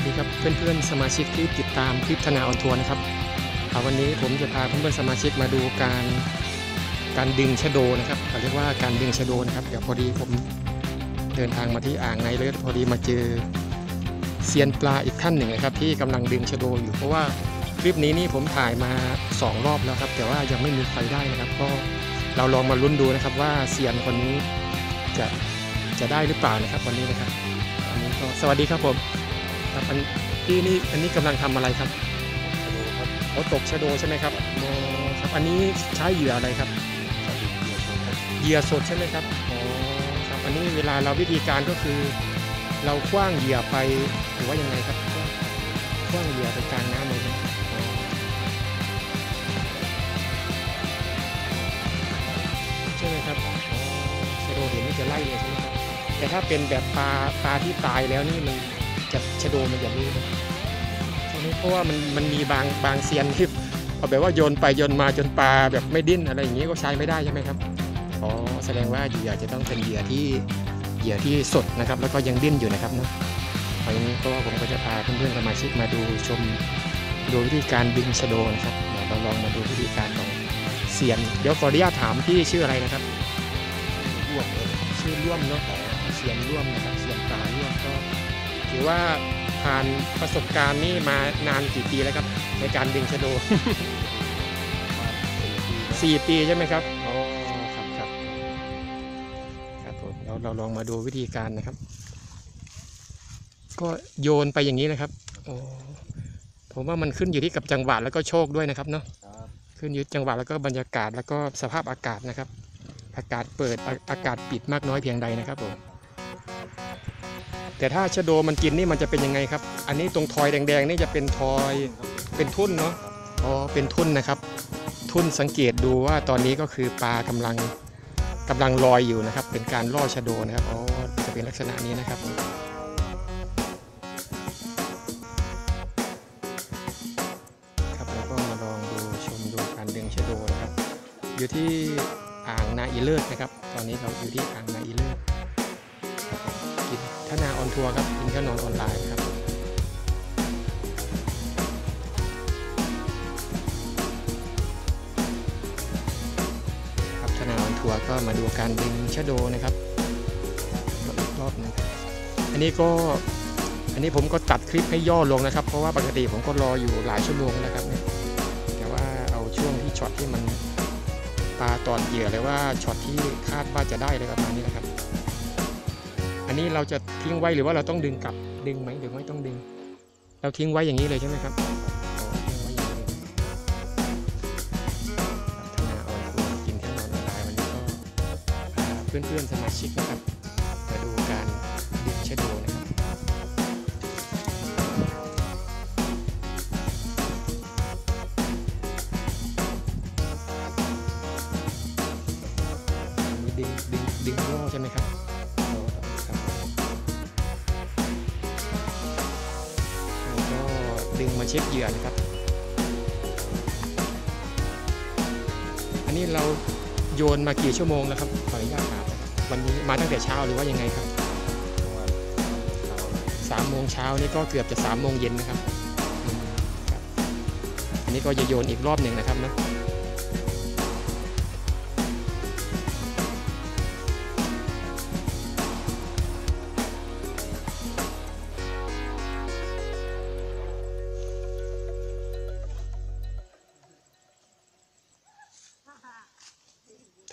สดีครับเพื่อนๆสมาชิกที่ติดตามคลิปธนาออนทัวร์นะครับวันนี้ผมจะพาเพื่อนๆสมาชิกมาดูการการดึงชะโดนะครับเขาเรียกว่าการดึงชะโดนะครับเดี๋ยวพอดีผมเดินทางมาที่อ่างในเลือดพอดีมาเจอเซียนปลาอีกท่านหนึ่งนะครับที่กำลังดึงชะโดอยู่เพราะว่าคลิปนี้นี่ผมถ่ายมาสองรอบแล้วครับ แต่ว่ายังไม่มีใครได้นะครับ ก็เราลองมาลุ้นดูนะครับว่าเซียนคนนี้จะจะได้หรือเปล่านะครับวันนี้นะครับอันนี้ก็สวัสดีครับผม ครับอันพี่นี่อันนี้กำลังทำอะไรครับโอ้ตกชะโดใช่ไหมครับอ๋อครับอันนี้ใช้เหยื่ออะไรครับเหยื่อสดใช่ไหมครับอ๋อครับอันนี้เวลาเราวิธีการก็คือ เราคว้างเหยื่อไปหรือว่ายังไงครับคว้างเหยื่อไปกลางน้ำเลยนะอ๋อใช่ไหมครับอ๋อชะโดเห็นนี่จะไล่เลยใช่ไหมครับแต่ถ้าเป็นแบบปลาปลาที่ตายแล้วนี่มัน จะชะโดมันอย่างนี้นะใช่ไหมเพราะว่ามันมันมีบางบางเซียนที่เอาแบบว่าโยนไปโยนมาจนปลาแบบไม่ดิ้นอะไรอย่างนี้ก็ใช้ไม่ได้ใช่ไหมครับอ๋อแสดงว่าเหยื่อจะต้องเป็นเหยื่อที่เหยื่อที่สดนะครับ แล้วก็ยังดิ้นอยู่นะครับเนาะวันนี้ก็ผมก็จะพาเพื่อนๆสมาชิกมาดูชมดูวิธีการดึงชะโดนะครับเดี๋ยวเราลองมาดูวิธีการของเซียนเดี๋ยวขออนุญาตถามพี่ชื่ออะไรนะครับร่วมเลยชื่อร่วมเนาะเสียนร่วมนะครับเสียนปลาร่วมก็ ถือว่าผ่านประสบการณ์นี่มานานกี่ปีแล้วครับ ในการดึงชะโดมาสี่ปีแล้ว4ปีใช่ไหมครับอ๋อครับครับครับผมเราเราลองมาดูวิธีการนะครับ ก็โยนไปอย่างนี้นะครับโอ้ผมว่ามันขึ้นอยู่ที่กับจังหวะแล้วก็โชคด้วยนะครับเนาะครับขึ้นอยู่จังหวะแล้วก็บรรยากาศแล้วก็สภาพอากาศนะครับ อากาศเปิดอาอากาศปิดมากน้อยเพียงใดนะครับผม แต่ถ้าชะโดมันกินนี่มันจะเป็นยังไงครับ อันนี้ตรงทอยแดงๆนี่จะเป็นทอยเป็นทุ่นเนาะอ๋อเป็นทุ่นนะครับ ทุ่นสังเกตดูว่าตอนนี้ก็คือปลากำลังกำลังลอยอยู่นะครับ เป็นการล่อชะโดนะครับอ๋อจะเป็นลักษณะนี้นะครับครับแล้วก็มาลองดูชมดูการดึงชะโดนะครับอยู่ที่อ่างนาอีเลิศนะครับ ตอนนี้เราอยู่ที่อ่างนาอีเลิศ กินทนาออนทัวร์ครับกินข้าวนอนออนไลน์ครับครับทนาออนทัวร์ก็มาดูการดึงชะโดนะครับอีกรอบนึงครับอันนี้ก็อันนี้ผมก็ตัดคลิปให้ย่อลงนะครับ เพราะว่าปกติผมก็รออยู่หลายชั่วโมงนะครับเนี่ยแต่ว่าเอาช่วงที่ช็อตที่มันปลาตอนเหยื่อเลยว่าช็อตที่คาดว่าจะได้เลยประมาณนี้นะครับ นี้เราจะทิ้งไว้หรือว่าเราต้องดึงกลับดึงไหมหรือไม่ต้องดึง เราทิ้งไว้อย่างนี้เลยใช่ไหมครับทำงานเลยครับธนาออนทัวร์กินแค่นอนอนไลน์วันนี้ก็พาเพื่อนๆสมาชิกนะครับมาดูการดึงเชดโดนะครับดึงดึงดึงล่อใช่ไหมครับ ดึงมาเช็คเหยื่อนะครับ อันนี้เราโยนมากี่ชั่วโมงแล้วครับขออนุญาตถามนะครับวันนี้มาตั้งแต่เช้าหรือว่ายังไงครับสามโมงเช้านี่ก็เกือบจะสามโมงเย็นนะครับอืมครับอันนี้ก็จะโยนอีกรอบหนึ่งนะครับนะ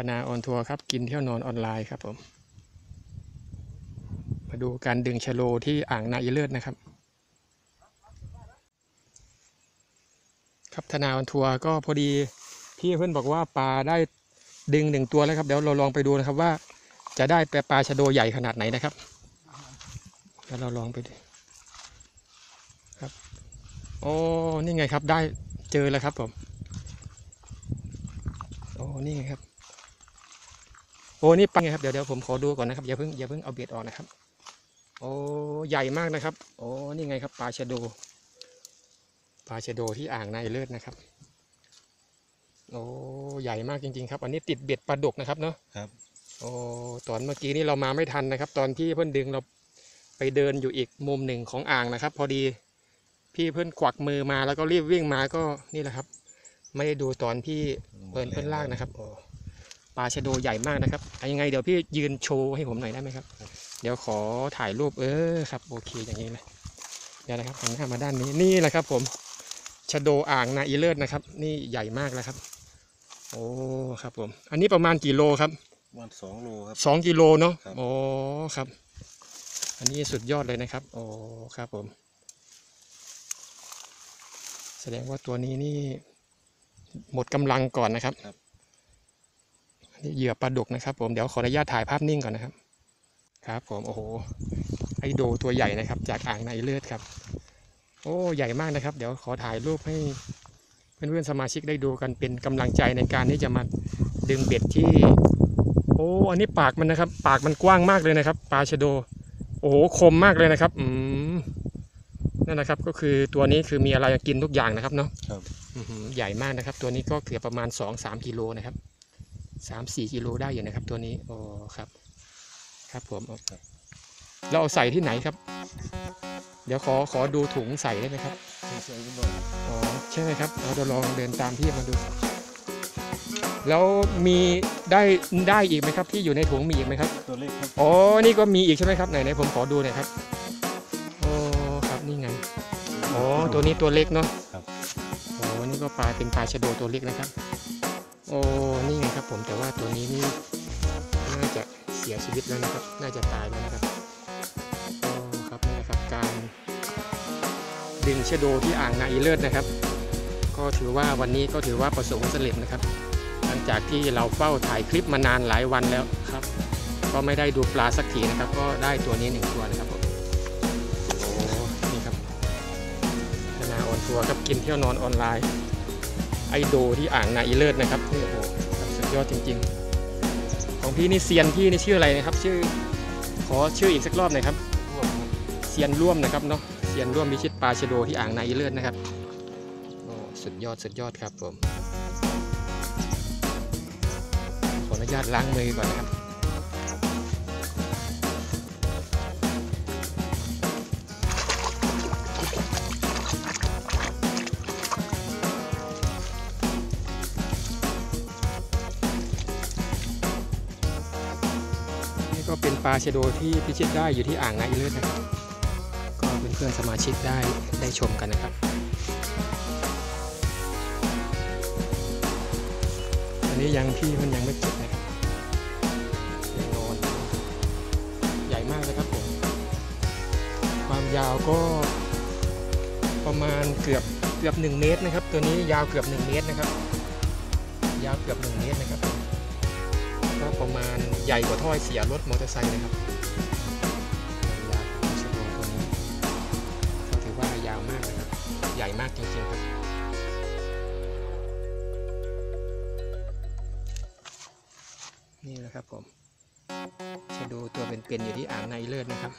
ธนาออนทัวร์ครับ กินเที่ยวนอนออนไลน์ครับผม มาดูการดึงชะโลที่อ่างนาอีเลิศนะครับ ครับธนาออนทัวร์ก็พอดีพี่เพื่อนบอกว่าปลาได้ดึงหนึ่งตัวแล้วครับ เดี๋ยวเราลองไปดูนะครับว่าจะได้ปลาปลาชะโดใหญ่ขนาดไหนนะครับเดี๋ยวเราลองไปดูครับโอ้นี่ไงครับได้เจอแล้วครับผมโอ้นี่ไงครับ โอ้นี่ปังไงครับเดี๋ยวเดี๋ยวผมขอดูก่อนนะครับอย่าเพิ่งอย่าเพิ่งเอาเบ็ดออกนะครับ โอ้ใหญ่มากนะครับ โอ้นี่ไงครับปลาชะโดปลาชะโดที่อ่างนายเลิศนะครับ โอ้ใหญ่มากจริง ๆ ครับ อันนี้ติดเบ็ดปลาดุกนะครับเนาะครับ โอ้ตอนเมื่อกี้นี่เรามาไม่ทันนะครับ ตอนที่เพื่อนดึงเราไปเดินอยู่อีกมุมหนึ่งของอ่างนะครับ พอดีพี่เพื่อนควักมือมาแล้วก็รีบวิ่งมาก็นี่แหละครับ ไม่ได้ดูตอนพี่เปินเพื่อนลากนะครับโอ้ป ลาชะโดใหญ่มากนะครับอะยังไงเดี๋ยวพี่ยืนโชว์ให้ผมหน่อยได้ไหมครับ เดี๋ยวขอถ่ายรูปเออครับโอเคอย่างนี้เลยเดี๋ยวนะครับหันหน้ามาด้านนี้นี่แหละครับ ผมชะโดอ่างนาอีเลิศนะครับ นี่ใหญ่มากแล้วครับ โอ้ครับผม อันนี้ประมาณกี่โลครับวันสองโลครับสองกิโลเนาะครับโอ้ครับ อันนี้สุดยอดเลยนะครับ โอ้ครับผม แสดงว่าตัวนี้นี่หมดกำลังก่อนนะครับครับอั นนี้เหยื่อปลาดุกนะครับ ผมเดี๋ยวขออนุญาตถ่ายภาพนิ่งก่อนนะครับ ครับ ผมโอ้โหไอโดตัวใหญ่นะครับ จากอ่างในเลือดครับ โอ้ใหญ่มากนะครับ เดี๋ยวขอถ่ายรูปให้เพื่อนๆสมาชิกได้ดูกันเป็นกำลังใจในการที่จะมาดึงเบ็ดที่ โอ้อันนี้ปากมันนะครับ ปากมันกว้างมากเลยนะครับปลาชะโด โอ้โหคมมากเลยนะครับอืมนั่นนะครับ ก็คือตัวนี้คือมีอะไรกินทุกอย่างนะครับเนาะครับอื้อหือใหญ่มากนะครับ ตัวนี้ก็เกือบประมาณ2-3กิโลนะครับ 3-4กิโลได้อยู่นะครับ ตัวนี้โอ้ครับ ครับผมเอาเราเอาใส่ที่ไหนครับ เดี๋ยวขอขอดูถุงใส่ได้ไหมครับใส่กันบ่อยอ๋อใช่ไหมครับเราจะลองเดินตามพี่มาดู แล้วมีได้ได้อีกไหมครับ ที่อยู่ในถุงมีอีกไหมครับ ตัวเล็กครับอ๋อนี่ก็มีอีกใช่ไหมครับไหนไหนผมขอดูหน่อยครับโอ้ครับนี่ไงอ๋อตัวนี้ตัวเล็กเนาะครับโอ้นี่ก็ปลาเป็นปลาชะโดตัวเล็กนะครับ โอ้นี่ไงครับผมแต่ว่าตัวนี้นี่น่าจะเสียชีวิตแล้วนะครับ น่าจะตายแล้วนะครับโอ้ครับนี่นะครับการดึงเชโดที่อ่างนาอีเลิศนะครับ ก็ถือว่าวันนี้ก็ถือว่าประสบความสำเร็จนะครับ หลังจากที่เราเฝ้าถ่ายคลิปมานานหลายวันแล้วครับ ก็ไม่ได้ดูปลาสักทีนะครับ ก็ได้ตัวนี้หนึ่งตัวนะครับผมโอ้นี่ครับธนาออนทัวร์ครับกินเที่ยวนอนออนไลน์ ไอโดที่อ่างนาอีเลิศนะครับนี่โอ้โหสุดยอดจริง ๆ ของพี่นี่เซียนพี่นี่ชื่ออะไรนะครับ ชื่อขอชื่ออีกสักรอบหน่อยครับเซียนร่วมนะครับเนาะเซียนร่วมมิชิตปลาชโดที่อ่างนาอีเลิศนะครับโอ้สุดยอดสุดยอดครับผมขออนุญาตล้างมือก่อนนะครับ ปลาชโดที่พิชิตได้อยู่ที่อ่างนาอีเลิศนะครับ ก็เพื่อนๆสมาชิกได้ได้ชมกันนะครับ อันนี้ยังพี่มันยังไม่เก็บนะครับยังนอนใหญ่มากเลยครับผมความยาวก็ประมาณเกือบเกือบ 1 เมตรนะครับ ตัวนี้ยาวเกือบ 1 เมตรนะครับ ยาวเกือบ 1 เมตรนะครับ ก็ประมาณใหญ่กว่าถ้อยเสียรถมอเตอร์ไซค์นะครับยาวของชะโดตัวนี้ถือว่ายาวมากนะครับ ใหญ่มากจริงๆครับนี่แหละครับผมชะโดตัวเป็นๆอยู่ที่อ่างในเลิศนะครับ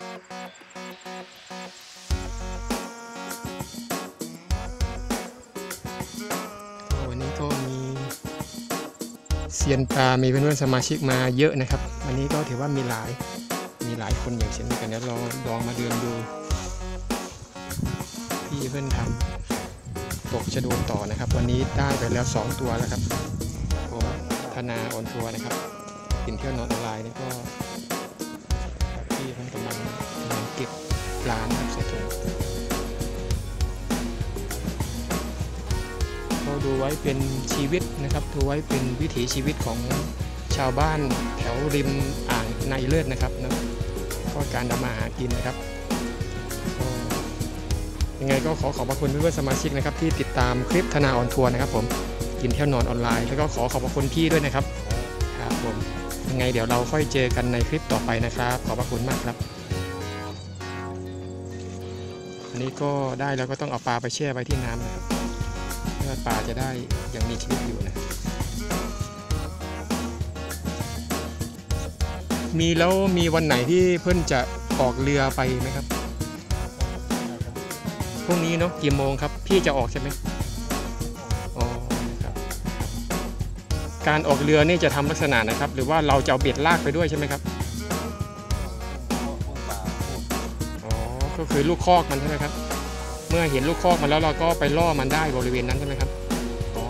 เซียนปลา มีเพื่อนๆสมาชิกมาเยอะนะครับ วันนี้ก็ถือว่ามีหลาย มีหลายคนอย่างเช่นกันเดี๋ยลองลองมาเดินดู พี่เพื่อนทำตกชะโดต่อนะครับ วันนี้ได้ไปแล้ว 2 ตัวแล้วครับโอ้ธนาออนทัวร์นะครับกินเที่ยวนอนออนไลน์นี่ก็พี่เพื่อนกำลังกำลังเก็บปลานครับใส่ถุง ก็ดูไว้เป็นชีวิตนะครับดูไว้เป็นวิถีชีวิตของชาวบ้านแถวริมอ่างในเลิศนะครับนะก็การทำมาหากินนะครับยังไงก็ขอขอบพระคุณเพื่อนๆสมาชิกนะครับที่ติดตามคลิปธนาออนทัวร์นะครับผมกินเที่ยวนอนออนไลน์แล้วก็ขอขอบพระคุณพี่ด้วยนะครับครับผมยังไงเดี๋ยวเราค่อยเจอกันในคลิปต่อไปนะครับ ขอบพระคุณมากครับ อันนี้ก็ได้แล้วก็ต้องเอาปลาไปแช่ไว้ที่น้ำนะครับ ปลาจะได้ยังมีชีวิตอยู่นะมีแล้วมีวันไหนที่เพื่อนจะออกเรือไปไหมครับพรุ่งนี้เนาะกี่โมงครับ พี่จะออกใช่ไหมอ๋อครับ การออกเรือนี่จะทำลักษณะนะครับ หรือว่าเราจะเอาเบ็ดลากไปด้วยใช่ไหมครับพวกปลาพวกก็คือลูกคอกมันใช่ไหมครับ เมื่อเห็นลูกคอกมาแล้วเราก็ไปล่อมันได้บริเวณนั้นใช่ไหมครับอ๋อ